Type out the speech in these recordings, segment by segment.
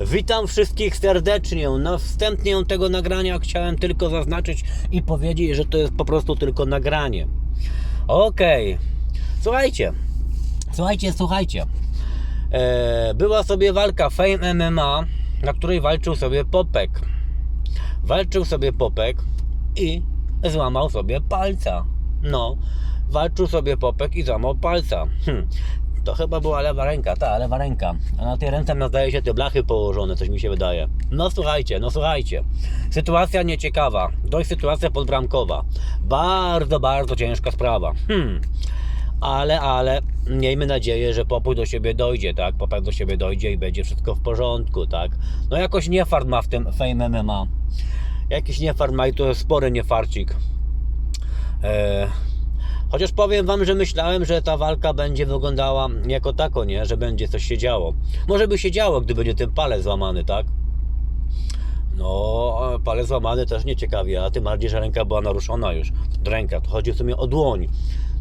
Witam wszystkich serdecznie. Na wstępnie tego nagrania chciałem tylko zaznaczyć i powiedzieć, że to jest po prostu tylko nagranie. Okej. Słuchajcie. Słuchajcie, słuchajcie. E, była sobie walka Fame MMA, na której walczył sobie Popek. Walczył sobie Popek i złamał sobie palca. No, walczył sobie Popek i złamał palca. Hm. To chyba była lewa ręka, ta lewa ręka. A na tej ręce zdaje się te blachy położone, coś mi się wydaje. No słuchajcie, no słuchajcie. Sytuacja nieciekawa, dość sytuacja podbramkowa. Bardzo, bardzo ciężka sprawa. Hmm. Ale, ale miejmy nadzieję, że popój do siebie dojdzie, tak? Popek do siebie dojdzie i będzie wszystko w porządku, tak? No jakoś niefart ma w tym Fame MMA. Jakiś niefart ma i to spory niefarcik. Eee, chociaż powiem wam, że myślałem, że ta walka będzie wyglądała jako tako, nie? Że będzie coś się działo. Może by się działo, gdy będzie ten palec złamany, tak? No, palec złamany też nie ciekawie, a tym bardziej, że ręka była naruszona już. Ręka, to chodzi w sumie o dłoń.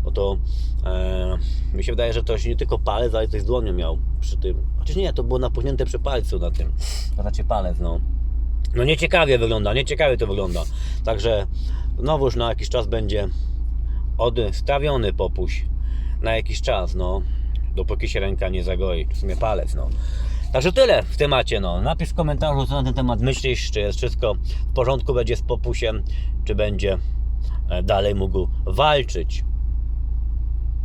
No to e, mi się wydaje, że to się nie tylko palec, ale coś z dłonią miał przy tym. Chociaż nie, to było napuchnięte przy palcu na tym. Znaczy palec, no. No nieciekawie wygląda, nieciekawie to wygląda. Także znowuż na jakiś czas będzie odstawiony popuś. Na jakiś czas, no. Dopóki się ręka nie zagoi. W sumie palec, no. Także tyle w temacie, no. Napisz w komentarzu, co na ten temat myślisz, czy jest wszystko w porządku będzie z popusiem, czy będzie e, dalej mógł walczyć.